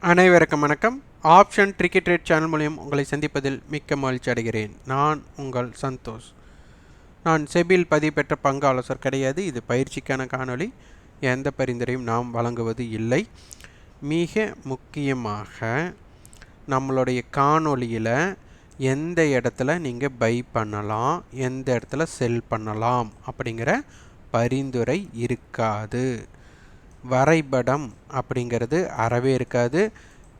அனைவருக்கும் வணக்கம். Option cricket rate channel மூலியம் உங்களை சந்திப்பதில் மிக்க மகிழ்ச்சி அடைகிறேன். நான் உங்கள் சந்தோஷ். நான் செபில் பதிவு பெற்ற பங்கு ஆலோசர் கிடையாது. இது பயிற்சிக்கான காணொளி. எந்த பரிந்துரையும் நாம் வழங்குவது இல்லை. மிக முக்கியமாக நம்மளுடைய காணொளியில் எந்த இடத்துல நீங்கள் பை பண்ணலாம் எந்த இடத்துல செல் பண்ணலாம் அப்படிங்கிற பரிந்துரை இருக்காது. வரைபடம் அப்படிங்கிறது அறவே இருக்காது.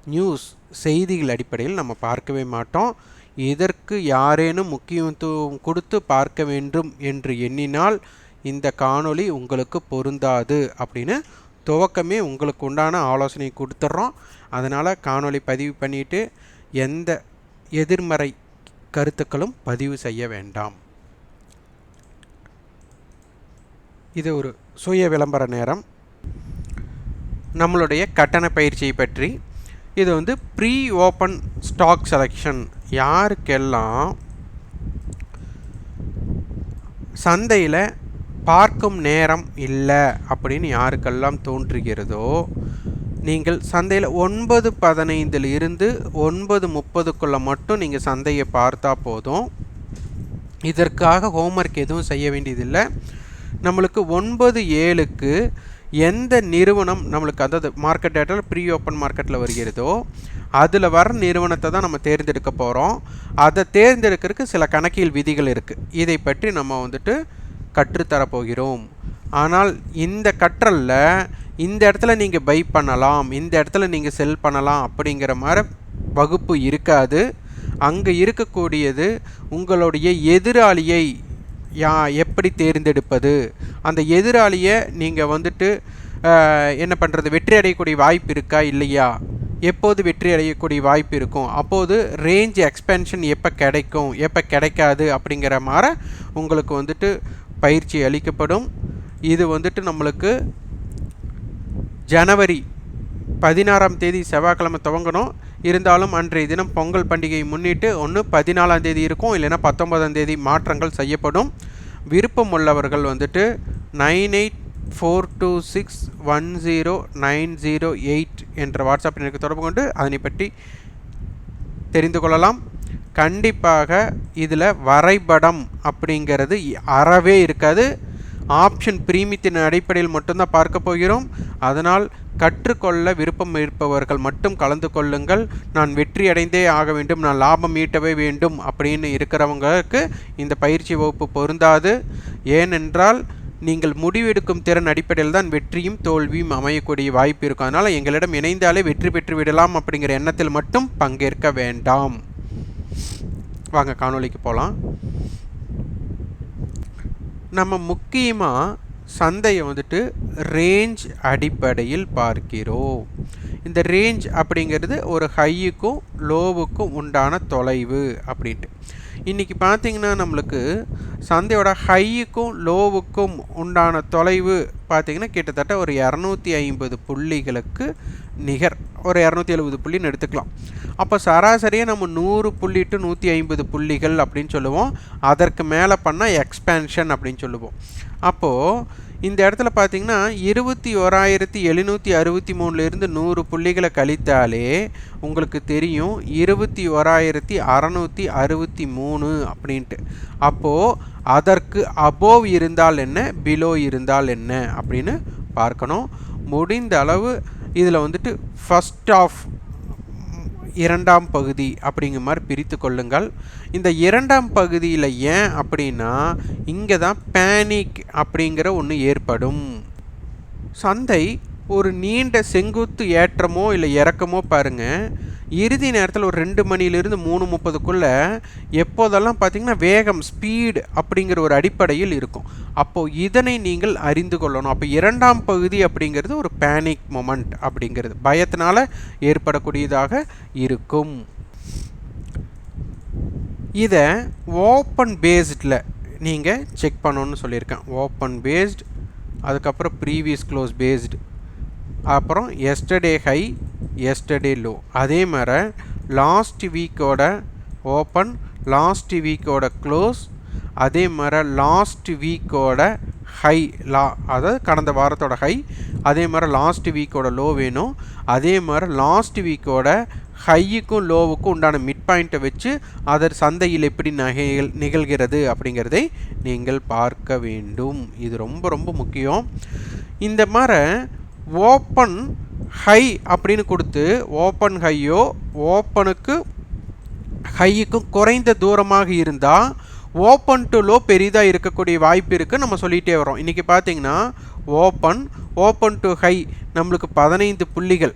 நியூஸ் செய்திகள் அடிப்படையில் நம்ம பார்க்கவே மாட்டோம். இதற்கு யாரேனும் முக்கியத்துவம் கொடுத்து பார்க்க வேண்டும் என்று எண்ணினால் இந்த காணொளி உங்களுக்கு பொருந்தாது அப்படின்னு துவக்கமே உங்களுக்கு உண்டான ஆலோசனை கொடுத்துட்றோம். அதனால் காணொளி பதிவு பண்ணிவிட்டு எந்த எதிர்மறை கருத்துக்களும் பதிவு செய்ய வேண்டாம். இது ஒரு சுய விளம்பர நேரம். நம்மளுடைய கட்டண பயிற்சியை பற்றி. இது வந்து ப்ரீ ஓப்பன் ஸ்டாக் செலெக்ஷன் யாருக்கெல்லாம் சந்தையில் பார்க்கும் நேரம் இல்லை அப்படின்னு யாருக்கெல்லாம் தோன்றுகிறதோ நீங்கள் சந்தையில் ஒன்பது பதினைந்தில் இருந்து ஒன்பது முப்பதுக்குள்ளே மட்டும் நீங்கள் சந்தையை பார்த்தா போதும். இதற்காக ஹோம்ஒர்க் எதுவும் செய்ய வேண்டியதில்லை. நம்மளுக்கு ஒன்பது ஏழுக்கு எந்த நிறுவனம் நம்மளுக்கு அதாவது மார்க்கெட் டேட்டாவில் ப்ரீ ஓப்பன் மார்க்கெட்டில் வருகிறதோ அதில் வர நிறுவனத்தை தான் நம்ம தேர்ந்தெடுக்க போகிறோம் அதை தேர்ந்தெடுக்கிறதுக்கு சில கணக்கியல் விதிகள் இருக்குது இதை பற்றி நம்ம வந்துட்டு கற்றுத்தரப்போகிறோம் ஆனால் இந்த கற்றலில் இந்த இடத்துல நீங்கள் பை பண்ணலாம் இந்த இடத்துல நீங்கள் செல் பண்ணலாம் அப்படிங்கிற மாதிரி வகுப்பு இருக்காது. அங்கே இருக்கக்கூடியது உங்களுடைய எதிராளியை யா எப்படி தேர்ந்தெடுப்பது? அந்த எதிராளியை நீங்கள் வந்துட்டு என்ன பண்ணுறது வெற்றி அடையக்கூடிய வாய்ப்பு இருக்கா? இல்லையா? எப்போது வெற்றி அடையக்கூடிய வாய்ப்பு இருக்கும்? அப்போது ரேஞ்ச் எக்ஸ்பென்ஷன் எப்போ கிடைக்கும்? எப்போ கிடைக்காது? அப்படிங்கிற மாதிரி உங்களுக்கு வந்துட்டு பயிற்சி அளிக்கப்படும். இது வந்துட்டு நம்மளுக்கு ஜனவரி பதினாறாம் தேதி செவ்வாய்க்கிழமை துவங்கணும். இருந்தாலும் அன்றைய தினம் பொங்கல் பண்டிகையை முன்னிட்டு ஒன்று பதினாலாம் தேதி இருக்கும் இல்லைன்னா பத்தொன்பதாம் தேதி மாற்றங்கள் செய்யப்படும். விருப்பம் உள்ளவர்கள் வந்துட்டு nine eight four two six one zero nine zero eight என்ற வாட்ஸ்அப் எனக்கு தொடர்பு கொண்டு அதனை பற்றி தெரிந்து கொள்ளலாம். கண்டிப்பாக இதில் வரைபடம் அப்படிங்கிறது அறவே இருக்காது. ஆப்ஷன் பிரீமியத்தின் அடிப்படையில் மட்டும்தான் பார்க்க போகிறோம். அதனால் கற்றுக்கொள்ள விருப்பம் இருப்பவர்கள் மட்டும் கலந்து கொள்ளுங்கள். நான் வெற்றி அடைந்தே ஆக வேண்டும். நான் லாபம் ஈட்டவே வேண்டும் அப்படின்னு இருக்கிறவங்களுக்கு இந்த பயிற்சி வகுப்பு பொருந்தாது. ஏனென்றால் நீங்கள் முடிவெடுக்கும் திறன் அடிப்படையில் தான் வெற்றியும் தோல்வியும் அமையக்கூடிய வாய்ப்பு இருக்கும். அதனால் எங்களிடம் இணைந்தாலே வெற்றி பெற்று விடலாம் அப்படிங்கிற எண்ணத்தில் மட்டும் பங்கேற்க வேண்டாம். வாங்க காணொலிக்கு போகலாம் நம்ம முக்கியமாக சந்தையை வந்துட்டு ரேஞ்ச் அடிப்படையில் பார்க்கிறோம். இந்த ரேஞ்ச் அப்படிங்கிறது ஒரு ஹையுக்கும் லோவுக்கும் உண்டான தொலைவு அப்படின்ட்டு. இன்றைக்கி பார்த்திங்கன்னா நம்மளுக்கு சந்தையோட ஹையுக்கும் லோவுக்கும் உண்டான தொலைவு பார்த்திங்கன்னா கிட்டத்தட்ட ஒரு இரநூத்தி ஐம்பது புள்ளிகளுக்கு நிகர். ஒரு இரநூத்தி எழுபது புள்ளின்னு எடுத்துக்கலாம். அப்போ சராசரியாக நம்ம நூறு புள்ளி டு நூற்றி ஐம்பது புள்ளிகள் அப்படின்னு சொல்லுவோம். அதற்கு மேலே பண்ணால் எக்ஸ்பேன்ஷன் அப்படின்னு சொல்லுவோம். அப்போது இந்த இடத்துல பார்த்தீங்கன்னா இருபத்தி ஓராயிரத்தி எழுநூற்றி அறுபத்தி மூணுலேருந்து நூறு புள்ளிகளை கழித்தாலே உங்களுக்கு தெரியும் இருபத்தி ஓராயிரத்தி அறநூற்றி அறுபத்தி மூணு அப்படின்ட்டு. அப்போது அதற்கு அபோவ் இருந்தால் என்ன? பிலோ இருந்தால் என்ன? அப்படின்னு பார்க்கணும். முடிந்த அளவு இதில் வந்துட்டு ஃபஸ்ட் ஆஃப் இரண்டாம் பகுதி அப்படிங்கிற மாதிரி பிரித்து கொள்ளுங்கள். இந்த இரண்டாம் பகுதியில் ஏன் அப்படின்னா இங்கே தான் பேனிக் அப்படிங்கிற ஒன்று ஏற்படும். சந்தை ஒரு நீண்ட செங்குத்து ஏற்றமோ இல்லை இறக்கமோ பாருங்கள் இறுதி நேரத்தில் ஒரு ரெண்டு மணிலிருந்து மூணு முப்பதுக்குள்ளே எப்போதெல்லாம் பார்த்திங்கன்னா வேகம் ஸ்பீடு அப்படிங்கிற ஒரு அடிப்படையில் இருக்கும். அப்போது இதனை நீங்கள் அறிந்து கொள்ளணும். அப்போ இரண்டாம் பகுதி அப்படிங்கிறது ஒரு பேனிக் மொமெண்ட் அப்படிங்கிறது. பயத்தினால ஏற்படக்கூடியதாக இருக்கும். இதை ஓப்பன் பேஸ்டில் நீங்கள் செக் பண்ணணும்னு சொல்லியிருக்கேன். ஓப்பன் பேஸ்டு அதுக்கப்புறம் ப்ரீவியஸ் க்ளோஸ் பேஸ்டு அப்புறம் எஸ்டர்டே ஹை எஸ்டர்டே லோ அதே மாதிரி லாஸ்ட் வீக்கோட ஓப்பன் லாஸ்ட் வீக்கோட க்ளோஸ் அதே மாதிரி லாஸ்ட் வீக்கோட ஹை லா அதாவது கடந்த வாரத்தோட ஹை அதே மாதிரி லாஸ்ட் வீக்கோட லோ வேணும். அதே மாதிரி லாஸ்ட் வீக்கோட ஹையுக்கும் லோவுக்கும் உண்டான மிட் பாயிண்ட்டை வச்சு அதர் சந்தையில் எப்படி நகைகள் நிகழ்கிறது அப்படிங்கிறதை நீங்கள் பார்க்க வேண்டும். இது ரொம்ப ரொம்ப முக்கியம். இந்த மாதிரி ஓப்பன் ஹை அப்படின்னு கொடுத்து ஓப்பன் ஹையோ ஓப்பனுக்கு ஹையுக்கும் குறைந்த தூரமாக இருந்தால் ஓப்பன் டு லோ பெரிதாக இருக்கக்கூடிய வாய்ப்பு இருக்குது நம்ம சொல்லிகிட்டே வரோம் இன்றைக்கி பார்த்தீங்கன்னா ஓப்பன் ஓப்பன் டு ஹை நம்மளுக்கு பதினைந்து புள்ளிகள்.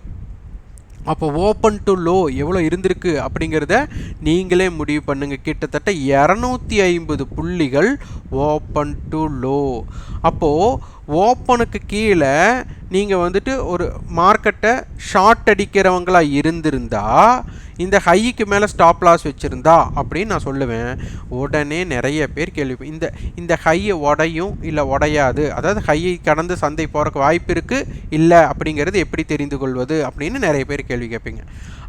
அப்போ ஓப்பன் டு லோ எவ்வளோ இருந்திருக்கு அப்படிங்கிறத நீங்களே முடிவு பண்ணுங்கள் கிட்டத்தட்ட இரநூத்தி ஐம்பது புள்ளிகள் ஓப்பன் டு லோ. அப்போது ஓப்பனுக்கு கீழே நீங்கள் வந்துட்டு ஒரு மார்க்கெட்டை ஷார்ட் அடிக்கிறவங்களாக இருந்திருந்தா இந்த ஹைக்கு மேலே ஸ்டாப் லாஸ் வச்சுருந்தா அப்படின்னு நான் சொல்லுவேன். உடனே நிறைய பேர் கேள்வி இந்த இந்த ஹையை உடையும் இல்லை உடையாது. அதாவது ஹையை கடந்து சந்தை போகிறக்கு வாய்ப்பு இருக்குது இல்லை அப்படிங்கிறது எப்படி தெரிந்து கொள்வது அப்படின்னு நிறைய பேர் கேள்வி கேட்பீங்க.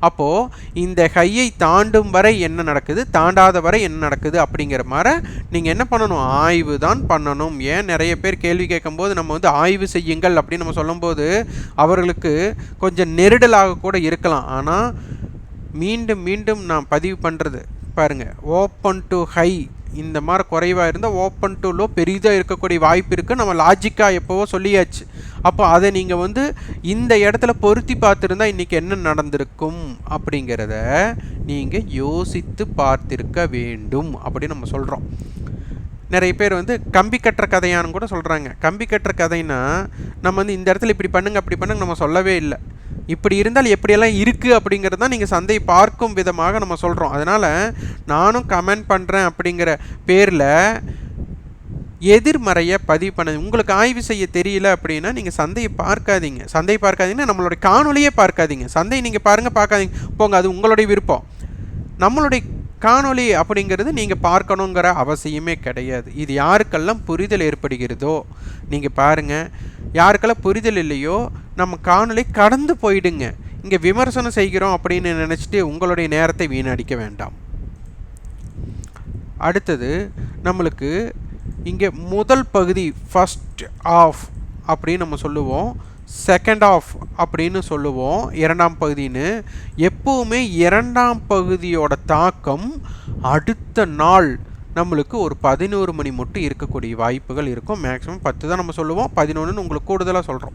அப்போது இந்த ஹையை தாண்டும் வரை என்ன நடக்குது? தாண்டாத வரை என்ன நடக்குது அப்படிங்கிற மாதிரி நீங்கள் என்ன பண்ணணும்? ஆய்வு தான் பண்ணணும். ஏன் நிறைய பேர் கேள்வி கேட்கும்போது நம்ம வந்து ஆய்வு செய்யுங்கள் அப்படின்னு நம்ம சொல்லும்போது அவர்களுக்கு கொஞ்சம் நெருடலாக கூட இருக்கலாம். ஆனால் மீண்டும் மீண்டும் நான் பதிவு பண்ணுறது பாருங்கள் ஓப்பன் டு ஹை இந்த மாதிரி குறைவாக இருந்தால் ஓப்பன் டு லோ பெரிதாக இருக்கக்கூடிய வாய்ப்பு இருக்குது நம்ம லாஜிக்காக எப்போவோ சொல்லியாச்சு. அப்போ அதை நீங்கள் வந்து இந்த இடத்துல பொருத்தி பார்த்துருந்தா இன்றைக்கி என்ன நடந்திருக்கும் அப்படிங்கிறத நீங்கள் யோசித்து பார்த்திருக்க வேண்டும் அப்படின்னு நம்ம சொல்கிறோம் நிறைய பேர் வந்து கம்பி கட்டுற கதையானு கூட சொல்கிறாங்க கம்பி கட்டுற கதைன்னா நம்ம வந்து இந்த இடத்துல இப்படி பண்ணுங்க அப்படி பண்ணுங்க நம்ம சொல்லவே இல்லை. இப்படி இருந்தால் எப்படியெல்லாம் இருக்குது அப்படிங்கிறது தான் நீங்கள் சந்தை பார்க்கும் விதமாக நம்ம சொல்கிறோம் அதனால் நானும் கமெண்ட் பண்ணுறேன் அப்படிங்கிற பேரில் எதிர்மறையை பதிவு பண்ண உங்களுக்கு ஆய்வு செய்ய தெரியல அப்படின்னா நீங்கள் சந்தையை பார்க்காதீங்க. சந்தையை பார்க்காதீங்கன்னா நம்மளுடைய காணொலியே பார்க்காதீங்க. சந்தையை நீங்கள் பாருங்கள் பார்க்காதீங்க. போங்க அது உங்களுடைய விருப்பம். நம்மளுடைய காணொளி அப்படிங்கிறது நீங்கள் பார்க்கணுங்கிற அவசியமே கிடையாது. இது யாருக்கெல்லாம் புரிதல் ஏற்படுகிறதோ நீங்கள் பாருங்கள் யாருக்கெல்லாம் புரிதல் இல்லையோ நம்ம காணொளி கடந்து போயிடுங்க. இங்கே விமர்சனம் செய்கிறோம் அப்படின்னு நினச்சிட்டு உங்களுடைய நேரத்தை வீணடிக்க வேண்டாம். அடுத்தது நம்மளுக்கு இங்கே முதல் பகுதி ஃபஸ்ட் ஆஃப் அப்படின்னு நம்ம சொல்லுவோம். செகண்ட் ஆஃப் அப்படின்னு சொல்லுவோம் இரண்டாம் பகுதின்னு. எப்போவுமே இரண்டாம் பகுதியோட தாக்கம் அடுத்த நாள் நம்மளுக்கு ஒரு பதினோரு மணி மட்டும் இருக்கக்கூடிய வாய்ப்புகள் இருக்கும். மேக்ஸிமம் பத்து தான் நம்ம சொல்லுவோம். பதினொன்றுன்னு உங்களுக்கு கூடுதலாக சொல்கிறோம்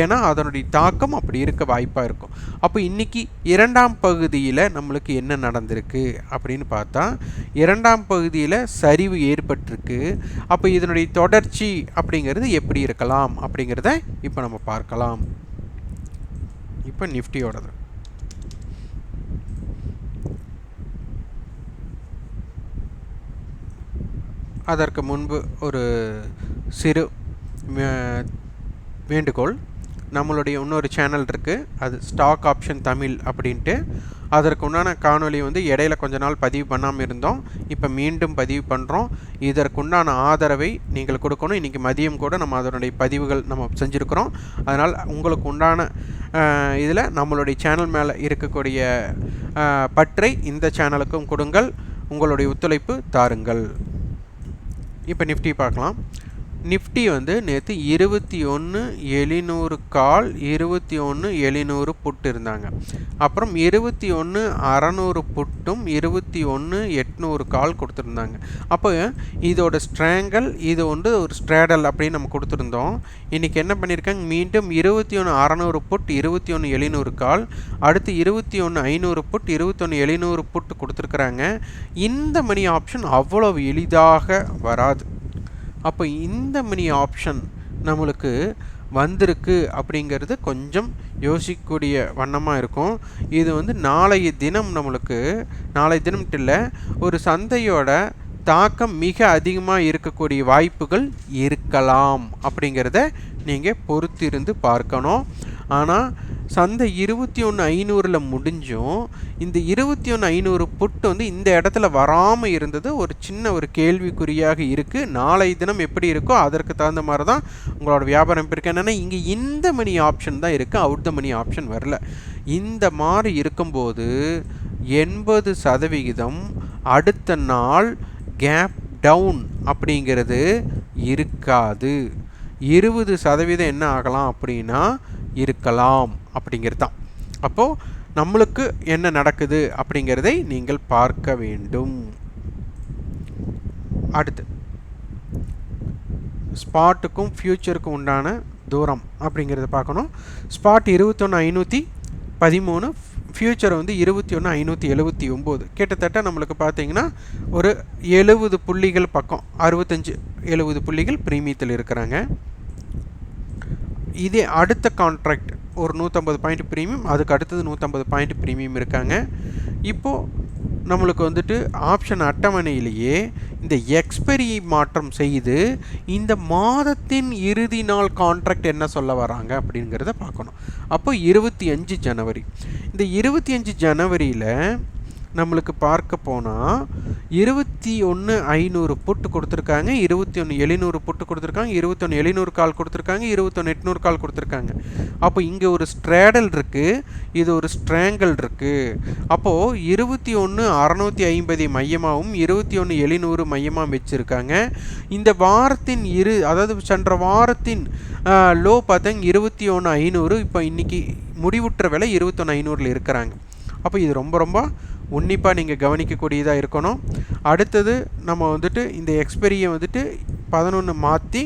ஏன்னா அதனுடைய தாக்கம் அப்படி இருக்க வாய்ப்பாக இருக்கும். அப்போ இன்றைக்கி இரண்டாம் பகுதியில் நம்மளுக்கு என்ன நடந்திருக்கு அப்படின்னு பார்த்தா இரண்டாம் பகுதியில் சரிவு ஏற்பட்டிருக்கு. அப்போ இதனுடைய தொடர்ச்சி அப்படிங்கிறது எப்படி இருக்கலாம் அப்படிங்கிறத இப்போ நம்ம பார்க்கலாம். இப்போ நிஃப்டியோடது. அதற்கு முன்பு ஒரு சிறு வேண்டுகோள். நம்மளுடைய இன்னொரு சேனல் இருக்குது அது ஸ்டாக் ஆப்ஷன் தமிழ் அப்படின்ட்டு. அதற்கு உண்டான காணொலி வந்து இடையில கொஞ்ச நாள் பதிவு பண்ணாமல் இருந்தோம். இப்போ மீண்டும் பதிவு பண்ணுறோம் இதற்குண்டான ஆதரவை நீங்கள் கொடுக்கணும். இன்றைக்கி மதியம் கூட நம்ம அதனுடைய பதிவுகள் நம்ம செஞ்சுருக்கிறோம். அதனால் உங்களுக்கு உண்டான இதில் நம்மளுடைய சேனல் மேலே இருக்கக்கூடிய பற்றை இந்த சேனலுக்கும் கொடுங்கள். உங்களுடைய ஒத்துழைப்பு தாருங்கள். இப்போ நிஃப்டி பார்க்கலாம். நிஃப்டி வந்து நேற்று இருபத்தி ஒன்று எழுநூறு கால் இருபத்தி ஒன்று எழுநூறு புட்டு இருந்தாங்க. அப்புறம் இருபத்தி ஒன்று அறநூறு புட்டும் இருபத்தி ஒன்று எட்நூறு கால் கொடுத்துருந்தாங்க. அப்போ இதோட ஸ்ட்ராங்கல் இது வந்து ஒரு ஸ்ட்ராடல் அப்படின்னு நம்ம கொடுத்துருந்தோம். இன்றைக்கி என்ன பண்ணியிருக்காங்க? மீண்டும் இருபத்தி ஒன்று அறநூறு புட் இருபத்தி ஒன்று எழுநூறு கால் அடுத்து இருபத்தி ஒன்று ஐநூறு புட் இருபத்தொன்று எழுநூறு புட்டு கொடுத்துருக்குறாங்க. இந்த மணி ஆப்ஷன் அவ்வளவு எளிதாக வராது. அப்போ இந்த மினி ஆப்ஷன் நம்மளுக்கு வந்திருக்கு அப்படிங்கிறது கொஞ்சம் யோசிக்கக்கூடிய வண்ணமாக இருக்கும். இது வந்து நாளைய தினம் நம்மளுக்கு நாளைய தினம் இல்லை ஒரு சந்தையோட தாக்கம் மிக அதிகமாக இருக்கக்கூடிய வாய்ப்புகள் இருக்கலாம் அப்படிங்கிறத நீங்கள் பொறுத்திருந்து பார்க்கணும். ஆனால் சந்தை இருபத்தி ஒன்று ஐநூறில் முடிஞ்சும் இந்த இருபத்தி ஒன்று ஐநூறு புட்டு வந்து இந்த இடத்துல வராமல் இருந்தது. ஒரு சின்ன ஒரு கேள்விக்குறியாக இருக்குது நாளை தினம் எப்படி இருக்கோ அதற்கு தகுந்த மாதிரி தான் உங்களோட வியாபாரம் இருக்கு? என்னென்னா இங்கே இந்த மணி ஆப்ஷன் தான் இருக்குது அவுட் த மணி ஆப்ஷன் வரல. இந்த மாதிரி இருக்கும்போது எண்பது சதவிகிதம் அடுத்த நாள் கேப் டவுன் அப்படிங்கிறது இருக்காது. இருபது சதவீதம் என்ன ஆகலாம் அப்படின்னா இருக்கலாம். அப்படிங்கிறது தான் அப்போது நம்மளுக்கு என்ன நடக்குது அப்படிங்கிறதை நீங்கள் பார்க்க வேண்டும். அடுத்து ஸ்பாட்டுக்கும் ஃப்யூச்சருக்கும் உண்டான தூரம் அப்படிங்கிறத பார்க்கணும். ஸ்பாட் இருபத்தொன்று ஐநூற்றி பதிமூணு ஃப்யூச்சர் வந்து இருபத்தி ஒன்று ஐநூற்றி எழுபத்தி ஒம்பது. கிட்டத்தட்ட நம்மளுக்கு பார்த்தீங்கன்னா ஒரு எழுபது புள்ளிகள் பக்கம் அறுபத்தஞ்சு எழுபது புள்ளிகள் ப்ரீமியத்தில் இருக்கிறாங்க. இதே அடுத்த கான்ட்ராக்ட் ஒரு நூற்றம்பது பாயிண்ட் ப்ரீமியம் அதுக்கு அடுத்தது நூற்றம்பது பாயிண்ட் ப்ரீமியம் இருக்காங்க. இப்போது நம்மளுக்கு வந்துட்டு ஆப்ஷன் அட்டவணையிலேயே இந்த எக்ஸ்பெரி மாற்றம் செய்து இந்த மாதத்தின் இறுதி நாள் கான்ட்ராக்ட் என்ன சொல்ல வராங்க அப்படிங்கிறத பார்க்கணும். அப்போ இருபத்தி அஞ்சு ஜனவரி இந்த இருபத்தி அஞ்சு ஜனவரியில் நம்மளுக்கு பார்க்க போனால் இருபத்தி ஒன்று ஐநூறு புட்டு கொடுத்துருக்காங்க இருபத்தி ஒன்று எழுநூறு புட்டு கொடுத்துருக்காங்க இருபத்தொன்று எழுநூறு கால் கொடுத்துருக்காங்க இருபத்தொன்று எட்நூறு கால் கொடுத்துருக்காங்க. அப்போ இங்கே ஒரு ஸ்ட்ராடல் இருக்குது இது ஒரு ஸ்ட்ராங்கல் இருக்குது அப்போது இருபத்தி ஒன்று அறநூற்றி ஐம்பது மையமாகவும் இருபத்தி ஒன்று எழுநூறு மையமாக வச்சுருக்காங்க. இந்த வாரத்தின் இரு அதாவது சென்ற வாரத்தின் லோ பார்த்தாங்க இருபத்தி ஒன்று ஐநூறு இப்போ இன்றைக்கி முடிவுற்ற விலை இருபத்தொன்று ஐநூறில் இருக்கிறாங்க. அப்போ இது ரொம்ப ரொம்ப உன்னிப்பாக நீங்கள் கவனிக்கக்கூடியதாக இருக்கணும். அடுத்தது நம்ம வந்துட்டு இந்த எக்ஸ்பெரியை வந்துட்டு பதினொன்று மாற்றி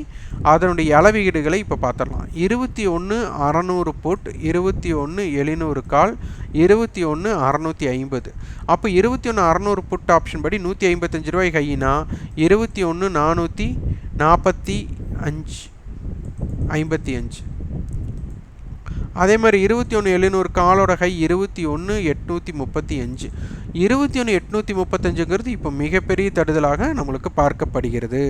அதனுடைய அளவீடுகளை இப்போ பார்த்துடலாம் இருபத்தி ஒன்று அறநூறு புட் இருபத்தி ஒன்று எழுநூறு கால் இருபத்தி ஒன்று அறநூற்றி ஐம்பது. அப்போ இருபத்தி ஒன்று அறநூறு புட் ஆப்ஷன் படி நூற்றி ஐம்பத்தஞ்சு ரூபாய் கையினா இருபத்தி ஒன்று நானூற்றி நாற்பத்தி அஞ்சு ஐம்பத்தி அஞ்சு அதே மாதிரி இருபத்தி ஒன்று எழுநூறு காலோட ஹை இருபத்தி ஒன்று எட்நூற்றி முப்பத்தி அஞ்சு இருபத்தி ஒன்று எட்நூற்றி முப்பத்தஞ்சுங்கிறது இப்போ மிகப்பெரிய தடுதலாக நம்மளுக்கு பார்க்கப்படுகிறது.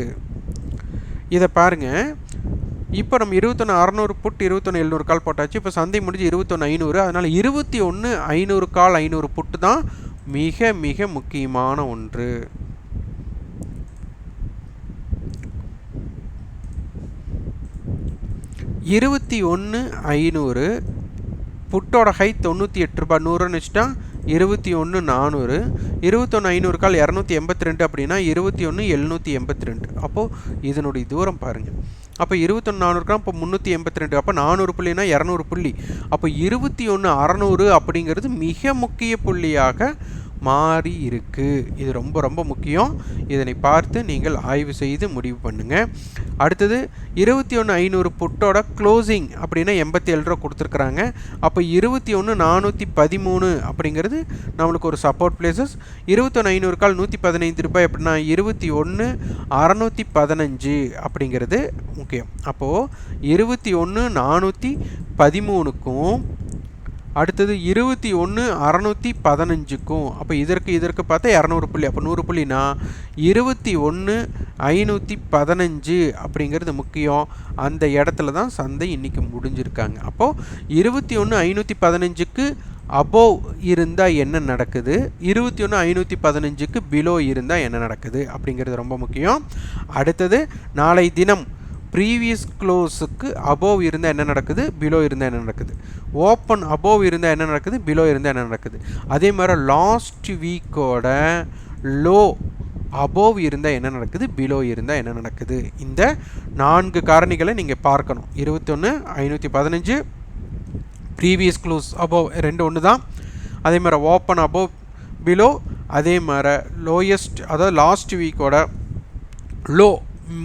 இதை பாருங்கள் இப்போ நம்ம இருபத்தொன்று அறநூறு புட் இருபத்தொன்று எழுநூறு கால் போட்டாச்சு. இப்போ சந்தை முடிஞ்சு இருபத்தொன்று ஐநூறு. அதனால் இருபத்தி ஒன்று ஐநூறு கால் ஐநூறு புட்டு தான் மிக மிக முக்கியமான ஒன்று. இருபத்தி ஒன்று ஐநூறு புட்டோட ஹை தொண்ணூற்றி எட்டு ரூபாய் நூறுன்னு வச்சுட்டா இருபத்தி ஒன்று நானூறு இருபத்தொன்று ஐநூறு கால் இரநூத்தி எண்பத்தி ரெண்டு அப்படின்னா இருபத்தி ஒன்று எழுநூற்றி எண்பத்தி ரெண்டு. அப்போது இதனுடைய தூரம் பாருங்கள் அப்போ இருபத்தொன்று நானூறுக்கா இப்போ முந்நூற்றி எண்பத்தி ரெண்டு அப்போ நானூறு புள்ளினா இரநூறு புள்ளி. அப்போ இருபத்தி ஒன்று அறநூறு அப்படிங்கிறது மிக முக்கிய புள்ளியாக மாறி இருக்கு. இது ரொம்ப ரொம்ப முக்கியம். இதனை பார்த்து நீங்கள் ஆய்வு செய்து முடிவு பண்ணுங்கள் அடுத்தது இருபத்தி ஒன்று ஐநூறு புட்டோட க்ளோசிங் அப்படின்னா எண்பத்தி ஏழு ரூபா கொடுத்துருக்குறாங்க. அப்போ இருபத்தி ஒன்று நானூற்றி பதிமூணு அப்படிங்கிறது நம்மளுக்கு ஒரு சப்போர்ட் பிளேசஸ் இருபத்தொன்று ஐநூறு கால் நூற்றி பதினைந்து ரூபாய் அப்படின்னா இருபத்தி ஒன்று அறநூற்றி பதினஞ்சு அப்படிங்கிறது முக்கியம். அப்போது இருபத்தி ஒன்று நானூற்றி பதிமூணுக்கும் அடுத்தது இருபத்தி ஒன்று அறநூற்றி பதினஞ்சுக்கும். அப்போ இதற்கு இதற்கு பார்த்தா இரநூறு புள்ளி. அப்போ நூறு புள்ளினா இருபத்தி ஒன்று ஐநூற்றி பதினஞ்சு அப்படிங்கிறது முக்கியம். அந்த இடத்துல தான் சந்தை இன்றைக்கி முடிஞ்சிருக்காங்க. அப்போது இருபத்தி ஒன்று ஐநூற்றி பதினஞ்சுக்கு அபோவ் இருந்தால் என்ன நடக்குது? இருபத்தி ஒன்று ஐநூற்றி பதினஞ்சுக்கு பிலோ இருந்தால் என்ன நடக்குது? அப்படிங்கிறது ரொம்ப முக்கியம். அடுத்தது நாளை தினம் ப்ரீவியஸ் க்ளோஸுக்கு அபோவ் இருந்தால் என்ன நடக்குது? பிலோ இருந்தால் என்ன நடக்குது? ஓப்பன் அபோவ் இருந்தால் என்ன நடக்குது? பிலோ இருந்தால் என்ன நடக்குது? அதே மாதிரி லாஸ்ட் வீக்கோட லோ அபோவ் இருந்தால் என்ன நடக்குது? பிலோ இருந்தால் என்ன நடக்குது? இந்த நான்கு காரணிகளை நீங்கள் பார்க்கணும். இருபத்தொன்று ஐநூற்றி பதினஞ்சு ப்ரீவியஸ் க்ளோஸ் அபோவ் ரெண்டு ஒன்று தான் அதே மாதிரி ஓப்பன் அபோவ் பிலோ அதே மாதிரி லோயஸ்ட் அதாவது லாஸ்ட் வீக்கோட லோ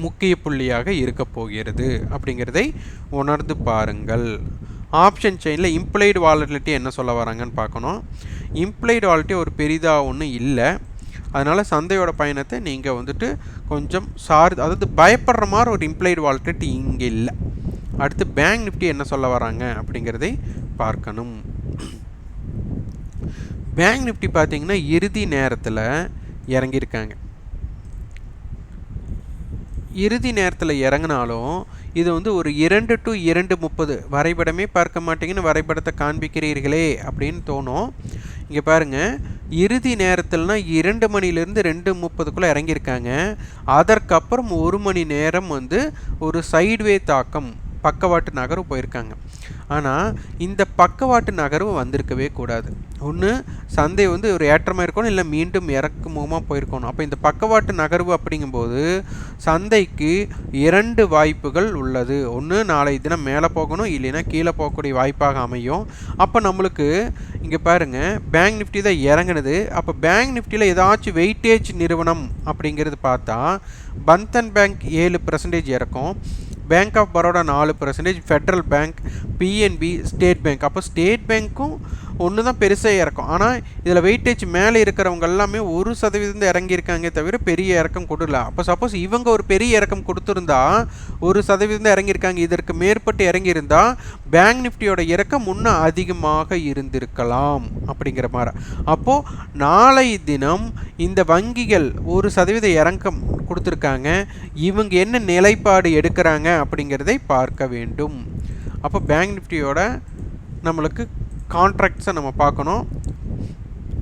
முக்கிய புள்ளியாக இருக்க போகிறது. அப்படிங்கிறதை உணர்ந்து பாருங்கள். ஆப்ஷன் செயினில் இம்ப்ளைடு வாலட்டிலிட்டி என்ன சொல்ல வராங்கன்னு பார்க்கணும். இம்ப்ளைடு வாலட்டி ஒரு பெரிதாக ஒன்றும் இல்லை. அதனால் சந்தையோட பயணத்தை நீங்கள் வந்துட்டு கொஞ்சம் சார் அதாவது பயப்படுற மாதிரி ஒரு இம்ப்ளைடு வாலட்டிலிட்டி இங்கே இல்லை. அடுத்து பேங்க் நிஃப்டி என்ன சொல்ல வராங்க அப்படிங்கிறதை பார்க்கணும். பேங்க் நிஃப்டி பார்த்தீங்கன்னா இறுதி நேரத்தில் இறங்கியிருக்காங்க. இறுதி நேரத்தில் இறங்கினாலும் இது வந்து ஒரு இரண்டு டு இரண்டு முப்பது வரைபடமே பார்க்க மாட்டீங்கன்னு வரைபடத்தை காண்பிக்கிறீர்களே அப்படின்னு தோணும். இங்கே பாருங்கள் இறுதி நேரத்தில்னா இரண்டு மணிலேருந்து ரெண்டு முப்பதுக்குள்ளே இறங்கியிருக்காங்க. அதற்கப்புறம் ஒரு மணி நேரம் வந்து ஒரு சைட்வே தாக்கம். பக்கவாட்டு நகரும் போயிருக்காங்க. ஆனால் இந்த பக்கவாட்டு நகரும் வந்திருக்கவே கூடாது. ஒன்று சந்தை வந்து ஒரு ஏற்றமாக இருக்கணும் இல்லை மீண்டும் இறக்குமுகமாக போயிருக்கணும். அப்போ இந்த பக்கவாட்டு நகர்வு அப்படிங்கும்போது சந்தைக்கு இரண்டு வாய்ப்புகள் உள்ளது. ஒன்று நாளை தினம் மேலே போகணும் இல்லைன்னா கீழே போகக்கூடிய வாய்ப்பாக அமையும். அப்போ நம்மளுக்கு இங்கே பாருங்கள் பேங்க் நிஃப்டி தான் இறங்குனது. அப்போ பேங்க் நிஃப்டியில் ஏதாச்சும் வெயிட்டேஜ் நிறுவனம் அப்படிங்கிறது பார்த்தா பந்தன் பேங்க் ஏழு பர்சன்டேஜ் இறக்கும். பேங்க் ஆஃப் பரோடா நாலு percentage federal bank PNB state bank அப்போ ஸ்டேட் பேங்க்கும் ஒன்று தான் பெருசாக இறக்கும். ஆனால் இதில் வெயிட்டேஜ் மேலே இருக்கிறவங்க எல்லாமே ஒரு சதவீதம் இறங்கியிருக்காங்க தவிர பெரிய இறக்கம் கொடுக்கல. அப்போ சப்போஸ் இவங்க ஒரு பெரிய இறக்கம் கொடுத்துருந்தா ஒரு சதவீதம் இறங்கியிருக்காங்க. இதற்கு மேற்பட்டு இறங்கியிருந்தா பேங்க் நிஃப்டியோட இறக்கம் இன்னும் அதிகமாக இருந்திருக்கலாம் அப்படிங்கிற மாதிரி. அப்போது நாளை தினம் இந்த வங்கிகள் ஒரு சதவீத இறக்கம் கொடுத்துருக்காங்க. இவங்க என்ன நிலைப்பாடு எடுக்கிறாங்க அப்படிங்கிறதை பார்க்க வேண்டும். அப்போ பேங்க் நிஃப்டியோட நம்மளுக்கு கான்ட்ராக்ட்ஸை நம்ம பார்க்கணும்.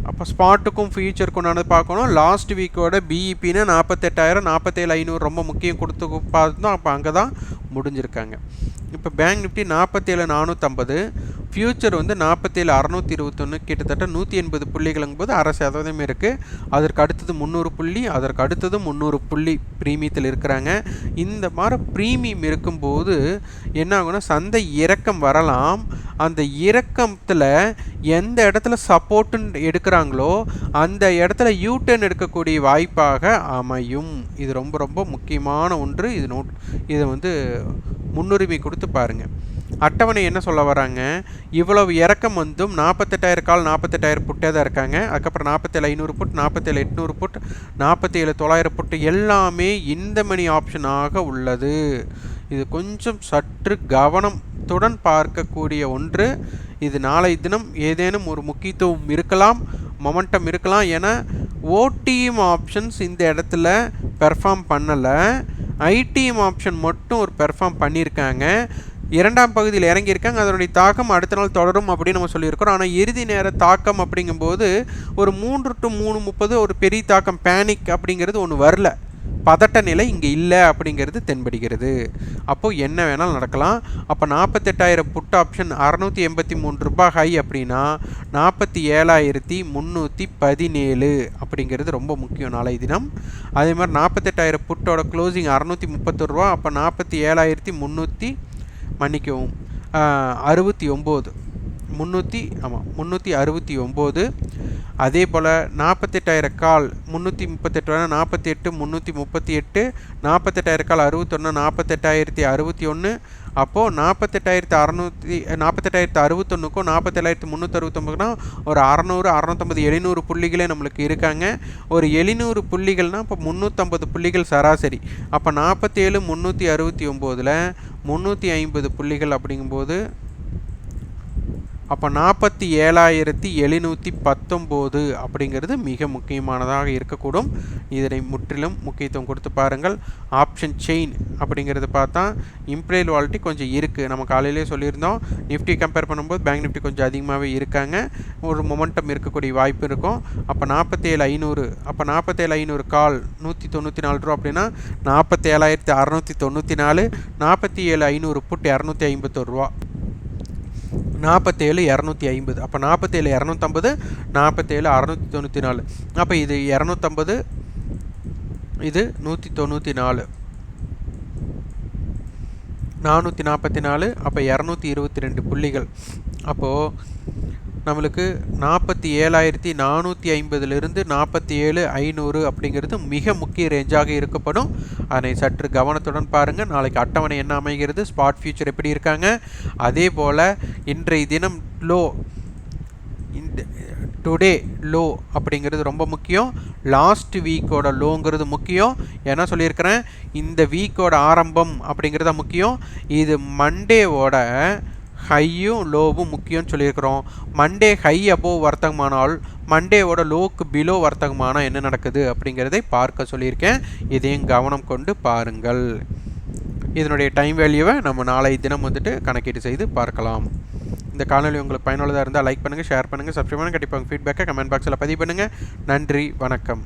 அப்போ ஸ்பாட்டுக்கும் ஃபியூச்சருக்கும் உண்டானது பார்க்கணும். லாஸ்ட் வீக்கோட பிஇபின்னு நாற்பத்தெட்டாயிரம் நாற்பத்தேழு ஐநூறு ரொம்ப முக்கியம் கொடுத்து பார்த்தோம் அப்போ அங்கே தான் முடிஞ்சிருக்காங்க. இப்போ பேங்க் நிஃப்டி நாற்பத்தேழு நானூற்றம்பது ஃபியூச்சர் வந்து நாற்பத்தேழு அறநூற்றி இருபத்தொன்று கிட்டத்தட்ட நூற்றி எண்பது புள்ளிகளுங்கும் போது அரை சதவீதம் இருக்குது அதற்கு அடுத்தது முந்நூறு புள்ளி அதற்கு அடுத்தது முந்நூறு புள்ளி ப்ரீமியத்தில் இருக்கிறாங்க. இந்த மாதிரி ப்ரீமியம் இருக்கும்போது என்ன ஆகும்னா சந்தை இறக்கம் வரலாம். அந்த இறக்கத்தில் எந்த இடத்துல சப்போர்ட்டுன்னு எடுக்கிறாங்களோ அந்த இடத்துல யூட்டர்ன் எடுக்கக்கூடிய வாய்ப்பாக அமையும். இது ரொம்ப ரொம்ப முக்கியமான ஒன்று. இது நோட் இதை வந்து முன்னுரிமை கொடுத்து பாருங்கள் அட்டவணை என்ன சொல்ல வராங்க? இவ்வளவு இறக்கம் வந்தும் நாற்பத்தெட்டாயிரம் கால் நாற்பத்தெட்டாயிரம் புட்டே தான் இருக்காங்க. அதுக்கப்புறம் நாற்பத்தேழு ஐநூறு புட் நாற்பத்தேழு எட்நூறு புட் நாற்பத்தேழு தொள்ளாயிரம் புட்டு எல்லாமே இந்த மணி ஆப்ஷனாக உள்ளது. இது கொஞ்சம் சற்று கவனத்துடன் பார்க்கக்கூடிய ஒன்று. இது நாளை தினம் ஏதேனும் ஒரு முக்கியத்துவம் இருக்கலாம் மொமெண்டம் இருக்கலாம் ஏன்னா ஓடிஎம் ஆப்ஷன்ஸ் இந்த இடத்துல பெர்ஃபார்ம் பண்ணலை. ஐடிஎம் ஆப்ஷன் மட்டும் ஒரு பெர்ஃபார்ம் பண்ணியிருக்காங்க. இரண்டாம் பகுதியில் இறங்கியிருக்காங்க. அதனுடைய தாக்கம் அடுத்த நாள் தொடரும் அப்படின்னு நம்ம சொல்லியிருக்கிறோம். ஆனால் இறுதி நேர தாக்கம் அப்படிங்கும்போது ஒரு மூன்று டு மூணு முப்பது ஒரு பெரிய தாக்கம் பேனிக் அப்படிங்கிறது ஒன்று வரல. பதட்ட நிலை இங்கே இல்லை அப்படிங்கிறது தென்படுகிறது. அப்போது என்ன வேணாலும் நடக்கலாம். அப்போ நாற்பத்தெட்டாயிரம் புட் ஆப்ஷன் அறநூற்றி எண்பத்தி மூணு ரூபாய் ஹை அப்படின்னா நாற்பத்தி ஏழாயிரத்தி முந்நூற்றி பதினேழு அப்படிங்கிறது ரொம்ப முக்கியம் நாளை தினம். அதே மாதிரி நாற்பத்தெட்டாயிரம் புட்டோட க்ளோசிங் அறநூற்றி முப்பத்தொரு ரூபா அப்போ நாற்பத்தி ஏழாயிரத்தி முந்நூற்றி மன்னிக்கவும். அறுபத்தி ஒம்பது. முந்நூற்றி ஆமாம் முந்நூற்றி அறுபத்தி ஒம்பது. அதே போல் நாற்பத்தெட்டாயிரம் கால் முந்நூற்றி முப்பத்தெட்டு நாற்பத்தி எட்டு முந்நூற்றி முப்பத்தி எட்டு நாற்பத்தெட்டாயிரம் கால் அறுபத்தொன்று நாற்பத்தெட்டாயிரத்தி அறுபத்தி ஒன்று அப்போது நாற்பத்தெட்டாயிரத்தி அறநூற்றி நாற்பத்தெட்டாயிரத்தி அறுபத்தொன்றுக்கும் நாற்பத்தேழாயிரத்தி முந்நூற்றறுபத்தொம்பதுனா ஒரு அறநூறு அறநூற்றம்பது எழுநூறு புள்ளிகளே நம்மளுக்கு இருக்காங்க. ஒரு எழுநூறு புள்ளிகள்னால் இப்போ முந்நூற்றம்பது புள்ளிகள் சராசரி. அப்போ நாற்பத்தேழு முந்நூற்றி அறுபத்தி ஒம்போதில் முந்நூற்றி ஐம்பது புள்ளிகள் அப்படிங்கும்போது அப்போ நாற்பத்தி ஏழாயிரத்தி எழுநூற்றி பத்தொம்போது அப்படிங்கிறது மிக முக்கியமானதாக இருக்கக்கூடும். இதனை முற்றிலும் முக்கியத்துவம் கொடுத்து பாருங்கள். ஆப்ஷன் செயின் அப்படிங்கிறது பார்த்தா இம்ப்ளைல் வாலிட்டி கொஞ்சம் இருக்குது நம்ம காலையிலே சொல்லியிருந்தோம். நிஃப்டி கம்பேர் பண்ணும்போது பேங்க் நிஃப்டி கொஞ்சம் அதிகமாகவே இருக்காங்க. ஒரு மொமெண்டம் இருக்கக்கூடிய வாய்ப்பு இருக்கும். அப்போ நாற்பத்தேழு ஐநூறு அப்போ நாற்பத்தேழு ஐநூறு கால் நூற்றி தொண்ணூற்றி நாலு ரூபா அப்படின்னா நாற்பத்தேழாயிரத்தி அறநூற்றி தொண்ணூற்றி நாலு நாற்பத்தி ஏழு ஐநூறு புட்டு இரநூத்தி ஐம்பத்தொரு ரூபா. நாற்பத்தேழு இரநூத்தி ஐம்பது. அப்போ நாற்பத்தேழு இரநூத்தம்பது நாற்பத்தேழு அறநூற்றி தொண்ணூற்றி நாலு. அப்போ இது இரநூத்தம்பது இது நூற்றி தொண்ணூற்றி நாலு. நானூற்றி நாற்பத்தி நாலு அப்போ இரநூத்தி இருபத்தி ரெண்டு புள்ளிகள். அப்போது நம்மளுக்கு நாற்பத்தி ஏழாயிரத்தி நானூற்றி ஐம்பதுலேருந்து நாற்பத்தி ஏழு ஐநூறு அப்படிங்கிறது மிக முக்கிய ரேஞ்சாக இருக்கப்படும் அதனை சற்று கவனத்துடன் பாருங்கள் நாளைக்கு அட்டவணை என்ன அமைகிறது? ஸ்பாட் ஃபியூச்சர் எப்படி இருக்காங்க? அதே போல் இன்றைய தினம் லோ இந்த டுடே லோ அப்படிங்கிறது ரொம்ப முக்கியம். லாஸ்ட் வீக்கோட லோங்கிறது முக்கியம். ஏன்னா சொல்லியிருக்கிறேன் இந்த வீக்கோட ஆரம்பம் அப்படிங்கிறத முக்கியம். இது மண்டேவோட ஹையும் லோவும் முக்கியம்னு சொல்லியிருக்கிறோம். மண்டே ஹை அபோவ் வர்த்தகமானால் மண்டேவோட லோக்கு பிலோ வர்த்தகமானால் என்ன நடக்குது அப்படிங்கிறதை பார்க்க சொல்லியிருக்கேன். இதையும் கவனம் கொண்டு பாருங்கள். இதனுடைய டைம் வேல்யூவை நம்ம நாளை தினம் வந்துட்டு கணக்கீடு செய்து பார்க்கலாம். இந்த காணொலி உங்களுக்கு பயனுள்ளதாக இருந்தால் லைக் பண்ணுங்கள் ஷேர் பண்ணுங்கள் சப்ஸ்கிரைப் பண்ணுங்கள் கண்டிப்பாக ஃபீட்பேக்கை கமெண்ட் பாக்ஸில் பதிவு பண்ணுங்கள் நன்றி வணக்கம்.